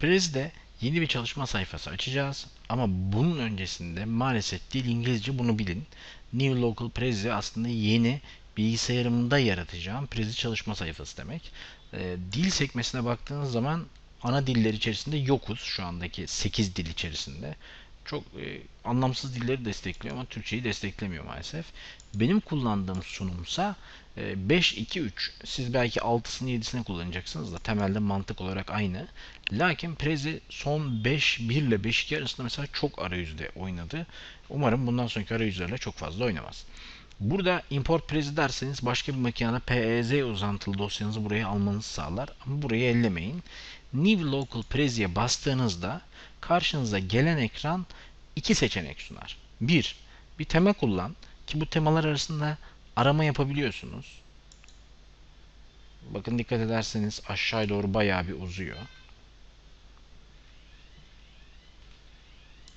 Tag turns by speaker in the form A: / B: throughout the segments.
A: Prez'de yeni bir çalışma sayfası açacağız. Ama bunun öncesinde maalesef dil İngilizce bunu bilin. New Local Prezi aslında yeni bilgisayarımda yaratacağım Prezi çalışma sayfası demek. E, dil sekmesine baktığınız zaman ana diller içerisinde yokuz şu andaki 8 dil içerisinde. Çok e, anlamsız dilleri destekliyor ama Türkçeyi desteklemiyor maalesef. Benim kullandığım sunumsa 5-2-3. Siz belki 6'sını 7'sini kullanacaksınız da temelde mantık olarak aynı. Lakin Prezi son 5 1 ile 5-2 arasında mesela çok arayüzde oynadı. Umarım bundan sonraki arayüzlerle çok fazla oynamaz. Burada import prezi derseniz başka bir makinede PEZ uzantılı dosyanızı buraya almanızı sağlar. Ama burayı ellemeyin. New Local Prezi'ye bastığınızda karşınıza gelen ekran iki seçenek sunar. Bir, bir tema kullan ki bu temalar arasında arama yapabiliyorsunuz. Bakın dikkat ederseniz aşağıya doğru bayağı bir uzuyor.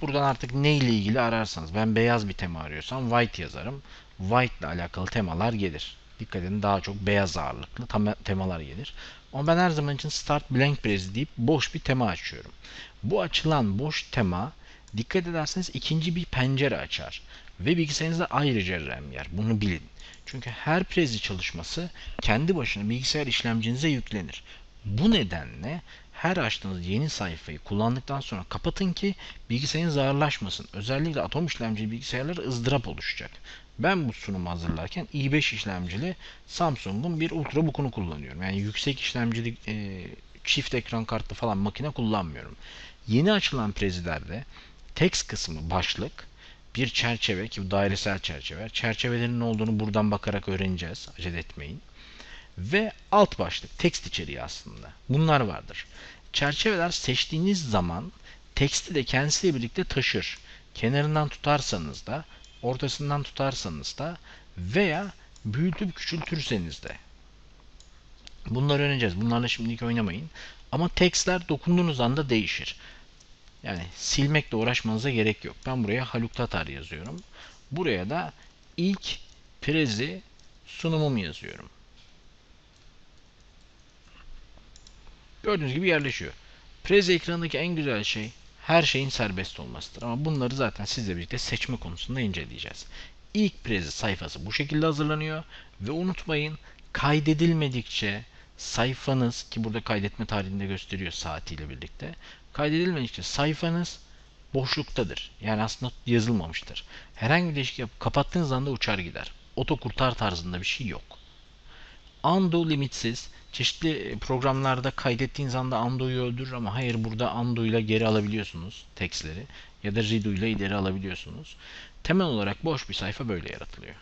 A: Buradan artık ne ile ilgili ararsanız ben beyaz bir tema arıyorsam white yazarım. White ile alakalı temalar gelir. Dikkat edin daha çok beyaz ağırlıklı temalar gelir. Ama ben her zaman için start blank brace deyip boş bir tema açıyorum. Bu açılan boş tema dikkat ederseniz ikinci bir pencere açar. Ve bilgisayarınızda ayrıca RAM yer. Bunu bilin. Çünkü her prezi çalışması kendi başına bilgisayar işlemcinize yüklenir. Bu nedenle her açtığınız yeni sayfayı kullandıktan sonra kapatın ki bilgisayarınız ağırlaşmasın. Özellikle atom işlemcili bilgisayarlar ızdırap oluşacak. Ben bu sunumu hazırlarken i5 işlemcili Samsung'un bir Ultrabook'unu kullanıyorum. Yani yüksek işlemcili e, çift ekran kartlı falan makine kullanmıyorum. Yeni açılan prezilerde text kısmı başlık, bir çerçeve ki bu dairesel çerçeve. Çerçevelerin ne olduğunu buradan bakarak öğreneceğiz. Acele etmeyin. Ve alt başlık text içeriği aslında. Bunlar vardır. Çerçeveler seçtiğiniz zaman teksti de kendisiyle birlikte taşır. Kenarından tutarsanız da, ortasından tutarsanız da veya büyütüp küçültürseniz de. Bunları öğreneceğiz. Bunlarla şimdilik oynamayın. Ama tekstler dokunduğunuz anda değişir. Yani silmekle uğraşmanıza gerek yok. Ben buraya Haluk Tatar yazıyorum. Buraya da ilk prezi sunumum yazıyorum. Gördüğünüz gibi yerleşiyor. Prezi ekranındaki en güzel şey her şeyin serbest olmasıdır. Ama bunları zaten sizle birlikte seçme konusunda inceleyeceğiz. İlk prezi sayfası bu şekilde hazırlanıyor ve unutmayın kaydedilmedikçe sayfanız ki burada kaydetme tarihinde gösteriyor saatiyle birlikte. Kaydedilmedikçe sayfanız boşluktadır. Yani aslında yazılmamıştır. Herhangi bir değişiklik yapıp kapattığınız anda uçar gider. Oto kurtar tarzında bir şey yok. Undo limitsiz. Çeşitli programlarda kaydettiğiniz anda undo'yu öldürür ama hayır burada undo ile geri alabiliyorsunuz tekstleri ya da redo ile ileri alabiliyorsunuz. Temel olarak boş bir sayfa böyle yaratılıyor.